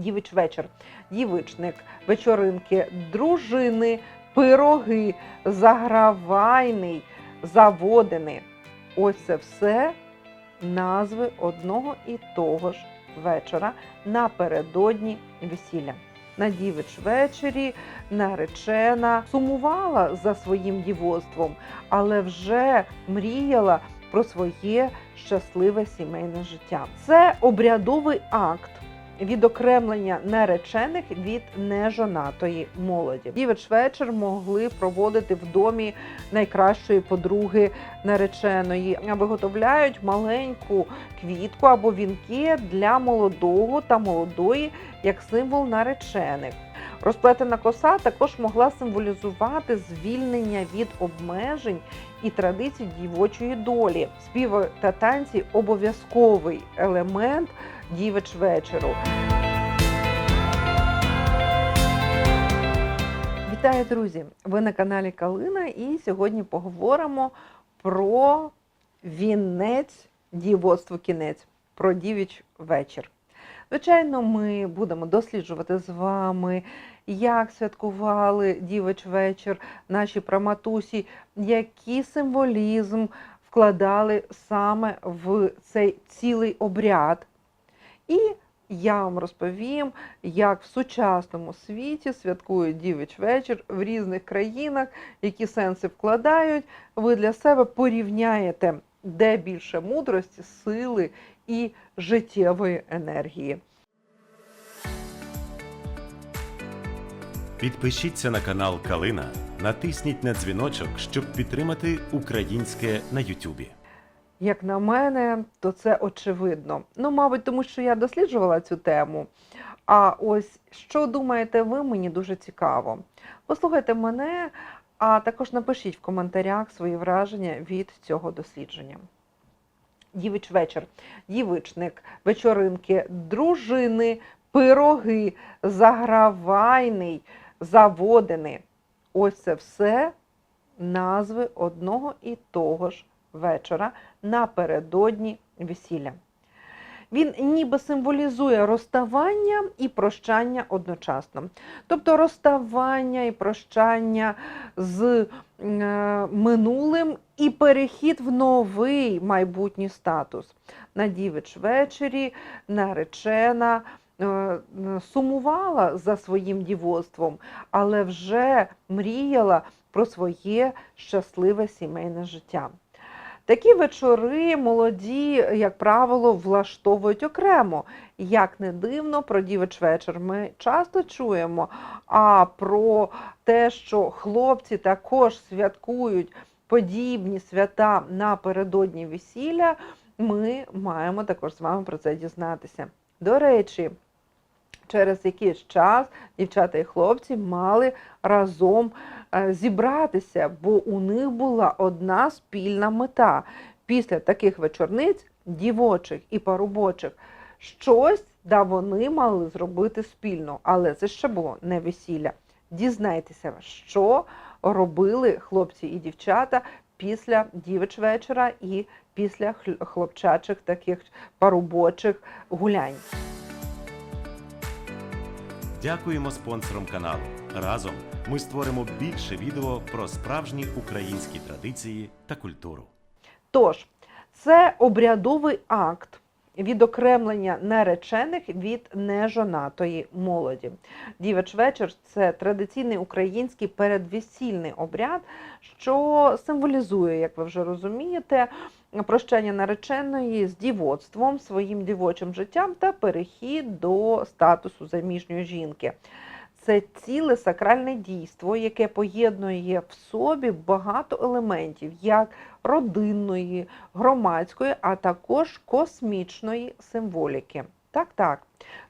дівич вечір, дівичник, вечоринки, дружини, пироги, загравайний, заводини. Ось це все назви одного і того ж вечора напередодні весілля. На дівич вечері наречена сумувала за своїм дівоцтвом, але вже мріяла про своє щасливе сімейне життя. Це обрядовий акт. Відокремлення наречених від нежонатої молоді. Дівич вечір могли проводити в домі найкращої подруги нареченої. Виготовляють маленьку квітку або вінки для молодого та молодої як символ наречених. Розплетена коса також могла символізувати звільнення від обмежень і традицій дівочої долі. Співи та танці обов'язковий елемент дівич вечору. Вітаю, друзі! Ви на каналі Калина, і сьогодні поговоримо про вінець дівоцтво кінець, про дівіч вечір. Звичайно, ми будемо досліджувати з вами, як святкували дівич вечір наші праматусі, який символізм вкладали саме в цей цілий обряд. І я вам розповім, як в сучасному світі святкують дівич вечір в різних країнах, які сенси вкладають. Ви для себе порівняєте, де більше мудрості, сили і життєвої енергії. Підпишіться на канал Калина, натисніть на дзвіночок, щоб підтримати українське на Ютубі. Як на мене, то це очевидно. Ну, мабуть, тому що я досліджувала цю тему. А ось що думаєте ви, мені дуже цікаво. Послухайте мене, а також напишіть в коментарях свої враження від цього дослідження. Дівич вечір, дівичник, вечоринки, дружини, пироги, загравайний, заводини. Ось це все назви одного і того ж вечора напередодні весілля. Він ніби символізує розставання і прощання одночасно. Тобто розставання і прощання з е, минулим і перехід в новий майбутній статус. На дівич вечері наречена е, сумувала за своїм дівоцтвом, але вже мріяла про своє щасливе сімейне життя. Такі вечори молоді, як правило, влаштовують окремо. Як не дивно, про дівич вечір ми часто чуємо. А про те, що хлопці також святкують подібні свята напередодні весілля, ми маємо також з вами про це дізнатися. До речі, через якийсь час дівчата і хлопці мали разом зібратися, бо у них була одна спільна мета. Після таких вечорниць, дівочих і парубочих, щось да вони мали зробити спільно, але це ще було не весілля. Дізнайтеся, що робили хлопці і дівчата після дівич вечора і після хл- хлопчачих таких парубочих гулянь. Дякуємо спонсорам каналу. Разом ми створимо більше відео про справжні українські традиції та культуру. Тож, це обрядовий акт відокремлення наречених від нежонатої молоді. Дівич вечір це традиційний український передвесільний обряд, що символізує, як ви вже розумієте, прощання нареченої з дівоцтвом, своїм дівочим життям та перехід до статусу заміжньої жінки. Це ціле сакральне дійство, яке поєднує в собі багато елементів, як родинної, громадської, а також космічної символіки. Так, так,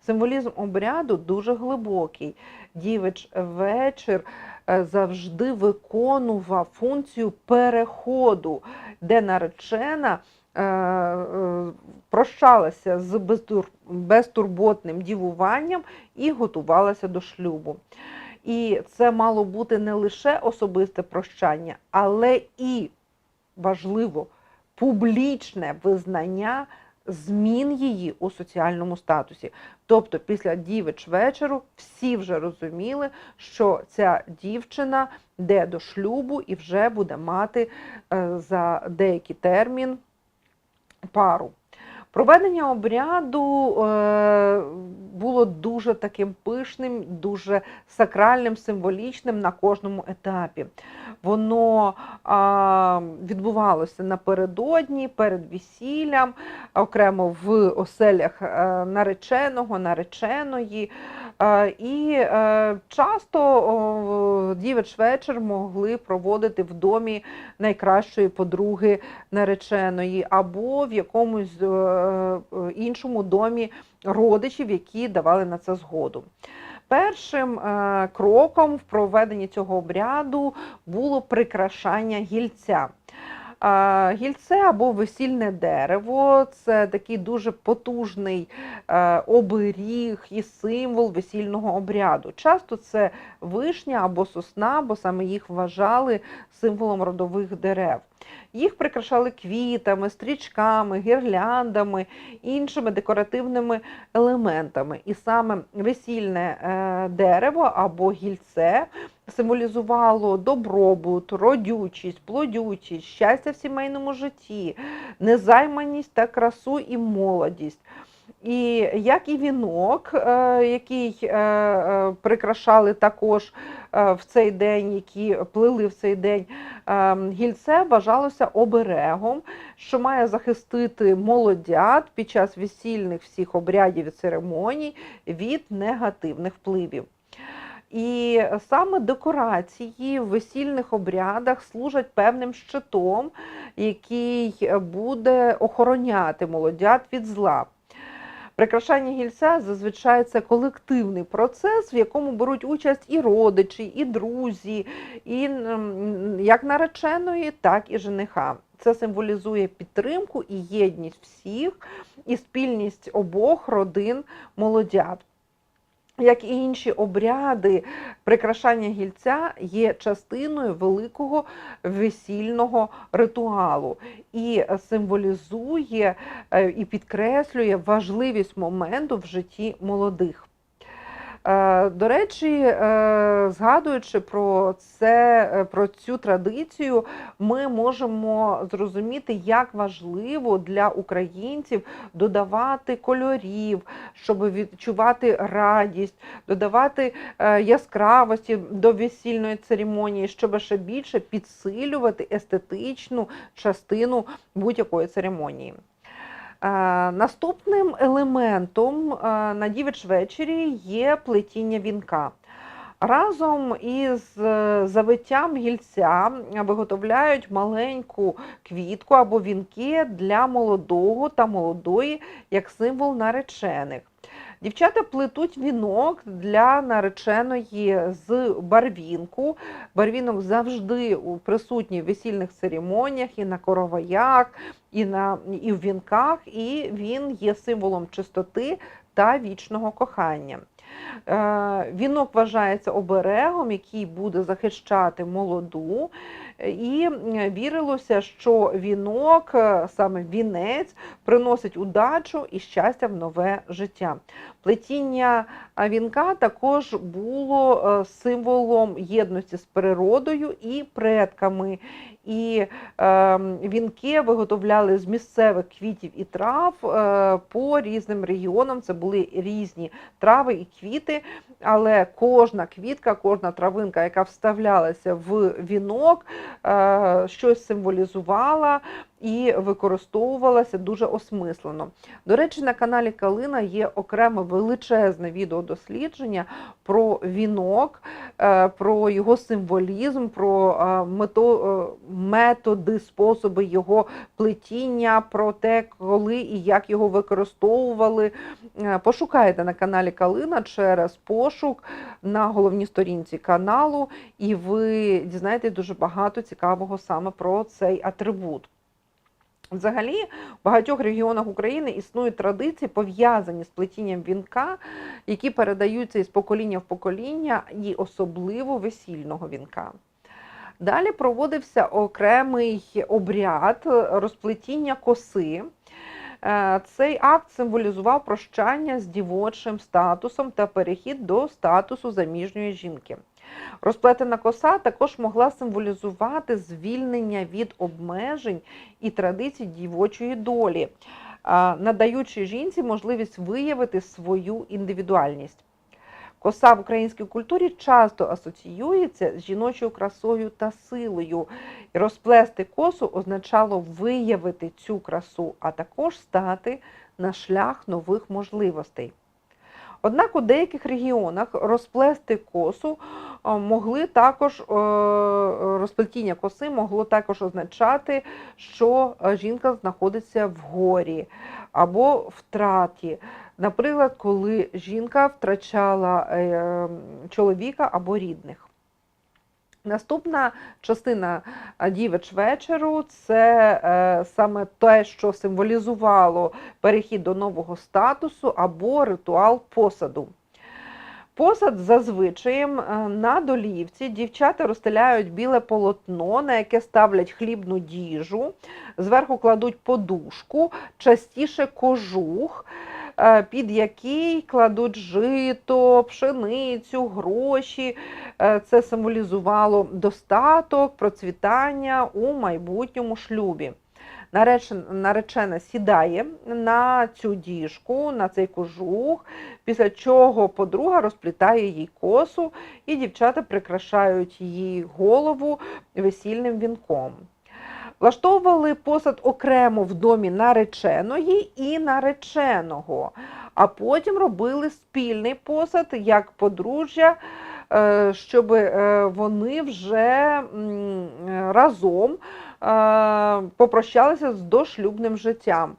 символізм обряду дуже глибокий. Дівич вечір е, завжди виконував функцію переходу, де наречена е, е, прощалася з безтурботним дівуванням і готувалася до шлюбу. І це мало бути не лише особисте прощання, але і важливо публічне визнання змін її у соціальному статусі. Тобто, після дівич вечору всі вже розуміли, що ця дівчина йде до шлюбу і вже буде мати е, за деякий термін пару. Проведення обряду е, було дуже таким пишним, дуже сакральним, символічним на кожному етапі. Воно відбувалося напередодні, перед весіллям, окремо в оселях е, нареченого, нареченої. Е, І е, часто дівич вечір могли проводити в домі найкращої подруги нареченої або в якомусь е, іншому домі родичів, які давали на це згоду. Першим кроком в проведенні цього обряду було прикрашання гільця. Гільце або весільне дерево це такий дуже потужний е, оберіг і символ весільного обряду. Часто це вишня або сосна, бо саме їх вважали символом родових дерев. Їх прикрашали квітами, стрічками, гірляндами, іншими декоративними елементами. І саме весільне е, дерево або гільце символізувало добробут, родючість, плодючість, щастя в сімейному житті, незайманість та красу і молодість. І як і вінок, е, який е, е, прикрашали також в цей день, які плели в цей день, гільце вважалося оберегом, що має захистити молодят під час весільних всіх обрядів і церемоній від негативних впливів. І саме декорації в весільних обрядах служать певним щитом, який буде охороняти молодят від зла. Прикрашання гільця зазвичай це колективний процес, в якому беруть участь і родичі, і друзі, і як нареченої, так і жениха. Це символізує підтримку і єдність всіх, і спільність обох родин молодят. Як і інші обряди, прикрашання гільця є частиною великого весільного ритуалу і символізує е, і підкреслює важливість моменту в житті молодих. Е, До речі, е, згадуючи про це, е, про цю традицію, ми можемо зрозуміти, як важливо для українців додавати кольорів, щоб відчувати радість, додавати яскравості до весільної церемонії, щоб ще більше підсилювати естетичну частину будь-якої церемонії. Е, Наступним елементом е, на дівич вечері є плетіння вінка. Разом із е, завиттям гільця виготовляють маленьку квітку або вінки для молодого та молодої як символ наречених. Дівчата плетуть вінок для нареченої з барвінку. Барвінок завжди присутній в весільних церемоніях і на короваях, і, на, і в вінках, і він є символом чистоти та вічного кохання. Е, Вінок вважається оберегом, який буде захищати молоду, і вірилося, що вінок, е, саме вінець, приносить удачу і щастя в нове життя. Плетіння вінка також було е, символом єдності з природою і предками. І е, вінки виготовляли з місцевих квітів і трав е, по різним регіонам. Це були різні трави і квіти, але кожна квітка, кожна травинка, яка вставлялася в вінок, щось символізувала і використовувалася дуже осмислено. До речі, на каналі Калина є окреме величезне відеодослідження про вінок, е, про його символізм, про е, е, методи, способи його плетіння, про те, коли і як його використовували. Пошукайте на каналі Калина через пошук на головній сторінці каналу, і ви дізнаєтесь дуже багато цікавого саме про цей атрибут. Взагалі, в багатьох регіонах України існують традиції, пов'язані з плетінням вінка, які передаються із покоління в покоління, і особливо весільного вінка. Далі проводився окремий обряд розплетіння коси. Е, Цей акт символізував прощання з дівочим статусом та перехід до статусу заміжньої жінки. Розплетена коса також могла символізувати звільнення від обмежень і традицій дівочої долі, надаючи жінці можливість виявити свою індивідуальність. Коса в українській культурі часто асоціюється з жіночою красою та силою. Розплести косу означало виявити цю красу, а також стати на шлях нових можливостей. Однак у деяких регіонах розплести косу е, могли також е, розплетіння коси могло також означати, що е, жінка знаходиться в горі або втраті. Наприклад, коли жінка втрачала чоловіка або рідних. Наступна частина е, дівич вечору це е, саме те, що символізувало перехід до нового статусу або ритуал посаду. Посад зазвичай на долівці дівчата розстеляють біле полотно, на яке ставлять хлібну діжу, зверху кладуть подушку, частіше кожух, е, під який кладуть жито, пшеницю, гроші. Е, Це символізувало достаток, процвітання у майбутньому шлюбі. Наречена сідає на цю діжку, на цей кожух, після чого подруга розплітає їй косу, і дівчата прикрашають її голову весільним вінком. Влаштовували посад окремо в домі нареченої і нареченого, а потім робили спільний посад як подружжя, е, щоб вони вже разом е, попрощалися з дошлюбним життям.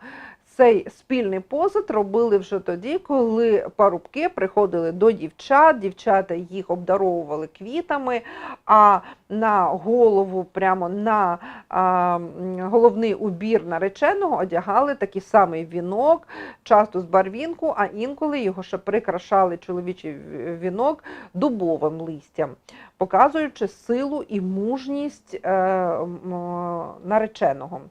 Цей спільний посад робили вже тоді, коли парубки приходили до дівчат, дівчата їх обдаровували квітами, а на голову, прямо на а, головний убір нареченого одягали такий самий вінок, часто з барвінку, а інколи його ще прикрашали чоловічий вінок дубовим листям, показуючи силу і мужність е, нареченого.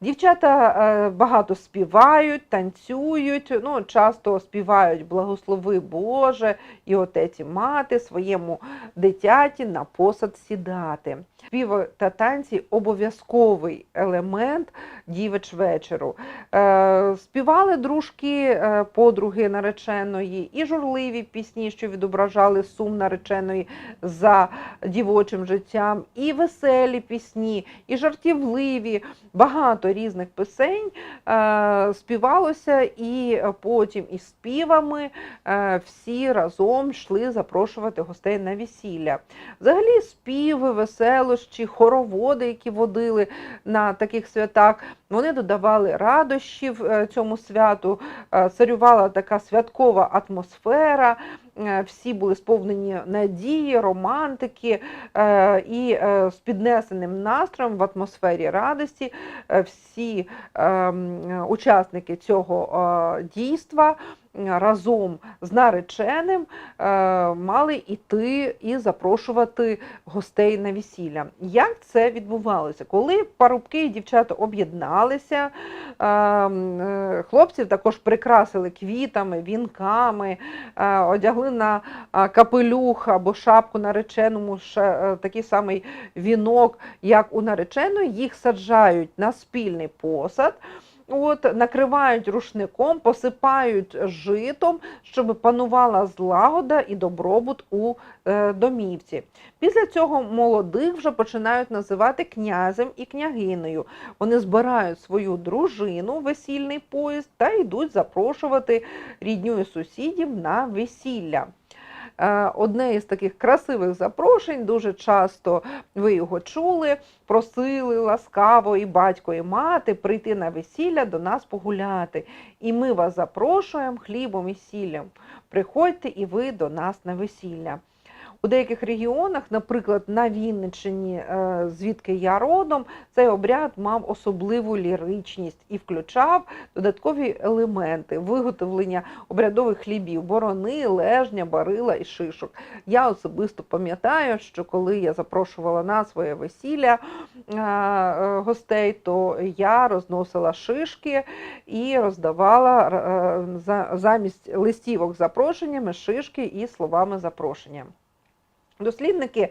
Дівчата е, багато співають, танцюють, ну, часто співають благослови Боже і отець і мати своєму дитяті на посад сідати. Співи та танці обов'язковий елемент дівич вечору. Е, співали дружки, е, подруги нареченої, і журливі пісні, що відображали сум нареченої за дівочим життям, і веселі пісні, і жартівливі, багато різних пісень е, співалося, і потім із співами всі разом йшли запрошувати гостей на весілля. Взагалі, співи, веселощі, хороводи, які водили на таких святах, вони додавали радощів е, цьому святу, е, царювала така святкова атмосфера. е, Всі були сповнені надії, романтики і з піднесеним настроєм в атмосфері радості всі е, учасники цього дійства разом з нареченим е, мали йти і запрошувати гостей на весілля. Як це відбувалося? Коли парубки і дівчата об'єдналися, е, е, хлопців також прикрасили квітами, вінками, одягли на капелюх або шапку нареченому такий самий вінок, як у нареченої, їх саджають на спільний посад. От, накривають рушником, посипають житом, щоб панувала злагода і добробут у е, домівці. Після цього молодих вже починають називати князем і княгинею. Вони збирають свою дружину весільний поїзд та йдуть запрошувати рідню і сусідів на весілля. Е, Одне із таких красивих запрошень, дуже часто ви його чули, просили ласкаво і батько, і мати прийти на весілля до нас погуляти. І ми вас запрошуємо хлібом і сіллям. Приходьте і ви до нас на весілля. У деяких регіонах, наприклад, на Вінниччині, е, звідки я родом, цей обряд мав особливу ліричність і включав додаткові елементи виготовлення обрядових хлібів, борони, лежня, барила і шишок. Я особисто пам'ятаю, що коли я запрошувала на своє весілля е, гостей, то я розносила шишки і роздавала е, замість листівок з запрошеннями шишки і словами запрошення. Дослідники,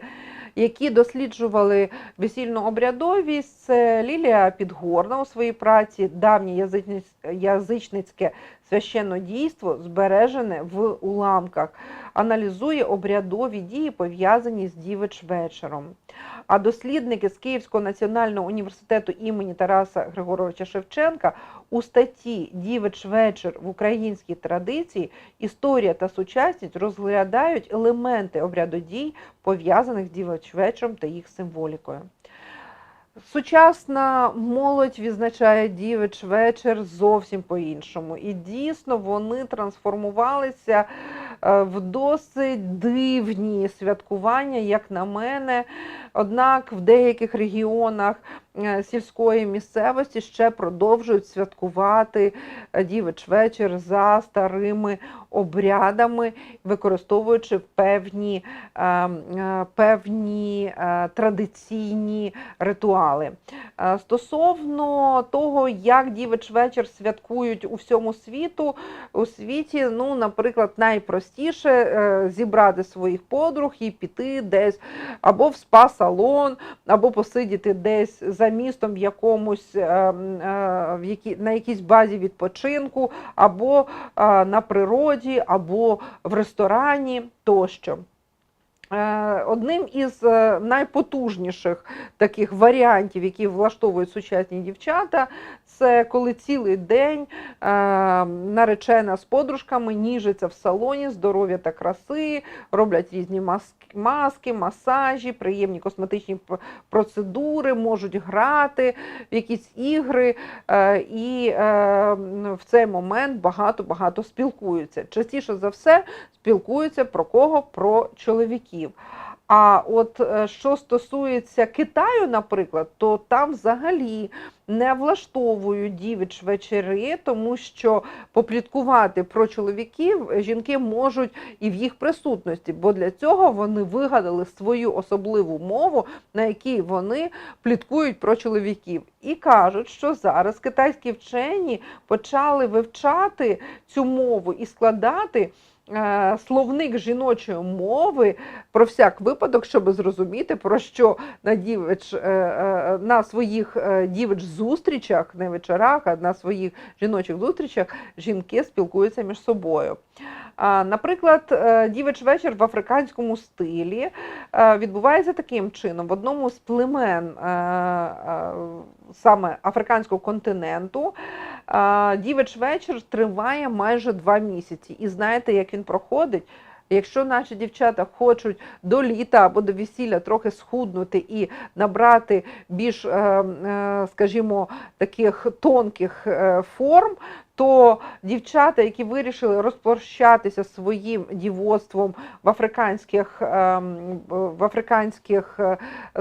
які досліджували весільну обрядовість, це Лілія Підгорна у своїй праці Давнє язичниць- язичницьке священнодійство збережене в уламках, аналізує обрядові дії, пов'язані з дівич вечором. А дослідники з Київського національного університету імені Тараса Григоровича Шевченка у статті Дівич вечір в українській традиції історія та сучасність розглядають елементи обрядодій, пов'язаних з дівич вечором та їх символікою. Сучасна молодь відзначає дівич вечір зовсім по-іншому. І дійсно вони трансформувалися е, в досить дивні святкування, як на мене. Однак в деяких регіонах сільської місцевості ще продовжують святкувати е, дівич вечір за старими обрядами, використовуючи певні, е, е, певні е, традиційні ритуали. Е, Стосовно того, як дівич вечір святкують у всьому світу, у світі, ну, наприклад, найпростіше е, зібрати своїх подруг і піти десь або в спа-салон, або посидіти десь за містом в якомусь е, е, в які, на якійсь базі відпочинку, або е, на природі, або в ресторані тощо. Е, Одним із е, найпотужніших таких варіантів, які влаштовують сучасні дівчата, це коли цілий день е, наречена з подружками ніжиться в салоні здоров'я та краси, роблять різні маски, масажі, приємні косметичні процедури, можуть грати в якісь ігри, і в цей момент багато-багато спілкуються. Частіше за все спілкуються про кого? Про чоловіків. А от е, що стосується Китаю, наприклад, то там взагалі не влаштовують дівич вечори, тому що попліткувати про чоловіків жінки можуть і в їх присутності, бо для цього вони вигадали свою особливу мову, на якій вони пліткують про чоловіків. І кажуть, що зараз китайські вчені почали вивчати цю мову і складати. Е, Словник жіночої мови про всяк випадок, щоб зрозуміти, про що на дівич е, е, на своїх дівич зустрічах, не вечорах, а на своїх жіночих зустрічах жінки спілкуються між собою. Наприклад, е, дівич вечір в африканському стилі е, відбувається таким чином: в одному з племен е, саме африканського континенту дівич вечір триває майже два місяці. І знаєте, як він проходить? Якщо наші дівчата хочуть до літа або до весілля трохи схуднути і набрати більш, е, е, скажімо, таких тонких е, форм, то дівчата, які вирішили розпрощатися своїм дівоцтвом в африканських, в африканських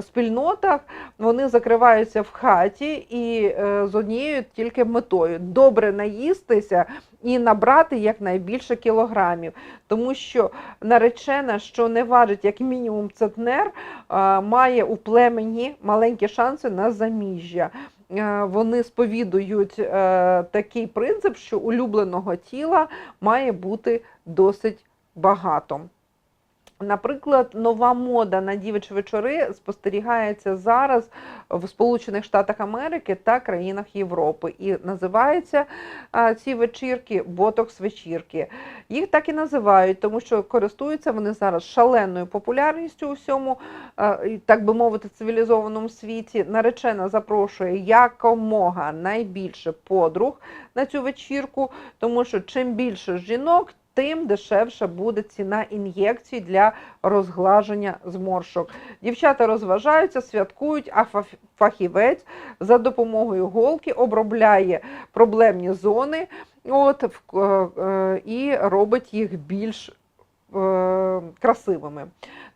спільнотах, вони закриваються в хаті і з однією тільки метою добре наїстися і набрати якнайбільше кілограмів. Тому що наречена, що не важить як мінімум центнер, е, має у племені маленькі шанси на заміжжя. Е, Вони сповідують е, такий принцип, що улюбленого тіла має бути досить багато. Наприклад, нова мода на дівичі вечори спостерігається зараз в Сполучених Штатах Америки та країнах Європи. І називаються ці вечірки ботокс-вечірки. Їх так і називають, тому що користуються вони зараз шаленою популярністю у всьому, так би мовити, цивілізованому світі. Наречена запрошує якомога найбільше подруг на цю вечірку, тому що чим більше жінок, тим дешевша буде ціна ін'єкцій для розглаження зморшок. Дівчата розважаються, святкують, а фахівець за допомогою голки обробляє проблемні зони от, е, е, і робить їх більш е, красивими.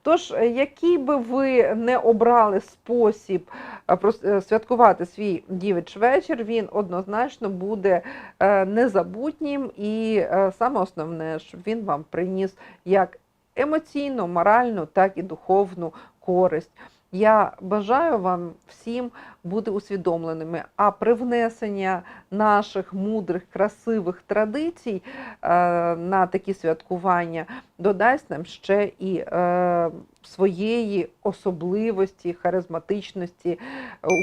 Тож, е, який би ви не обрали спосіб е, е, святкувати свій дівич вечір, він однозначно буде незабутнім і саме основне, щоб він вам приніс як емоційну, моральну, так і духовну користь. Я бажаю вам всім бути усвідомленими, а привнесення наших мудрих, красивих традицій е, на такі святкування додасть нам ще і е, своєї особливості, харизматичності е,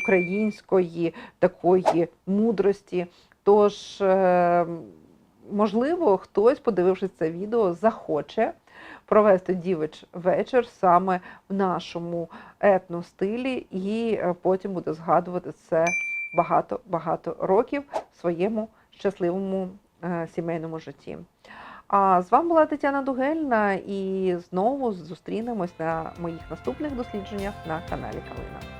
української такої мудрості. Тож, можливо, хтось, подивившись це відео, захоче провести дівич вечір саме в нашому етностилі, і е, потім буде згадувати це багато-багато років в своєму щасливому е, сімейному житті. А з вами була Тетяна Дугельна, і знову зустрінемось на моїх наступних дослідженнях на каналі Калина.